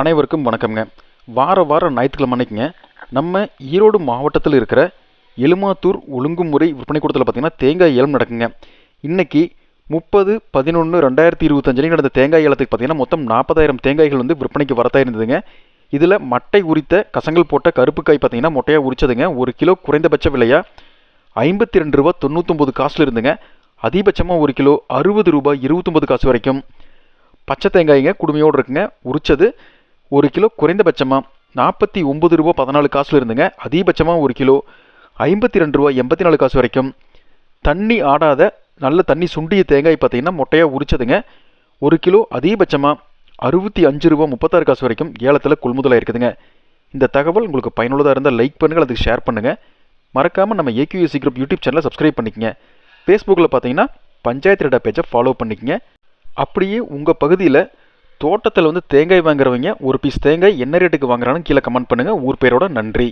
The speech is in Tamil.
அனைவருக்கும் வணக்கம்ங்க. வார வாரம் ஞாயிற்றுக்கிழமை அன்னைக்குங்க நம்ம ஈரோடு மாவட்டத்தில் இருக்கிற எலுமாத்தூர் ஒழுங்குமுறை விற்பனை கூடத்தில் பார்த்தீங்கன்னா தேங்காய் ஏலம் நடக்குங்க. இன்னைக்கு முப்பது பதினொன்று ரெண்டாயிரத்தி இருபத்தஞ்சு நடந்த தேங்காய் ஏலத்துக்கு பார்த்தீங்கன்னா மொத்தம் நாற்பதாயிரம் தேங்காய்கள் வந்து விற்பனைக்கு வரதாக இருந்ததுங்க. இதில் மட்டை உரித்த கசங்கள் போட்ட கருப்பு காய் பார்த்தீங்கன்னா மொட்டையாக உரிச்சதுங்க. ஒரு கிலோ குறைந்தபட்ச விலையாக ஐம்பத்தி ரெண்டு ரூபா தொண்ணூற்றொம்பது காசில் இருந்துங்க. அதிகபட்சமாக ஒரு கிலோ அறுபது ரூபாய் இருபத்தொம்பது காசு வரைக்கும். பச்சை தேங்காய்ங்க குடுமையோடு இருக்குங்க. உரிச்சது ஒரு கிலோ குறைந்தபட்சமாக நாற்பத்தி ஒம்பது ரூபா பதினாலு காசுல இருந்துங்க. அதிகபட்சமாக ஒரு கிலோ ஐம்பத்தி ரெண்டு ரூபா எண்பத்தி நாலு காசு வரைக்கும். தண்ணி ஆடாத நல்ல தண்ணி சுண்டிய தேங்காய் பார்த்தீங்கன்னா மொட்டையாக உரிச்சதுங்க. ஒரு கிலோ அதிகபட்சமாக அறுபத்தி அஞ்சு ரூபா முப்பத்தாறு காசு வரைக்கும் ஏலத்தில் கொள்முதலாக இருக்குதுங்க இந்த தகவல் உங்களுக்கு பயனுள்ளதாக இருந்தால் லைக் பண்ணுங்கள் அதுக்கு ஷேர் பண்ணுங்கள் மறக்காமல் நம்ம ஏக்யூஎஸ்சி குரூப் யூடியூப் சேனலை சப்ஸ்கிரைப் பண்ணிக்கங்க. ஃபேஸ்புக்கில் பார்த்தீங்கன்னா பஞ்சாயத்து ரெடா பேஜை ஃபாலோ பண்ணிக்கங்க. அப்படியே உங்கள் பகுதியில் தோட்டத்தில் வந்து தேங்காய் வாங்குறவங்க ஒரு பீஸ் தேங்காய் என்ன ரேட்டுக்கு வாங்குறான்னு கீழே கமெண்ட் பண்ணுங்கள் ஊர் பேரோட நன்றி.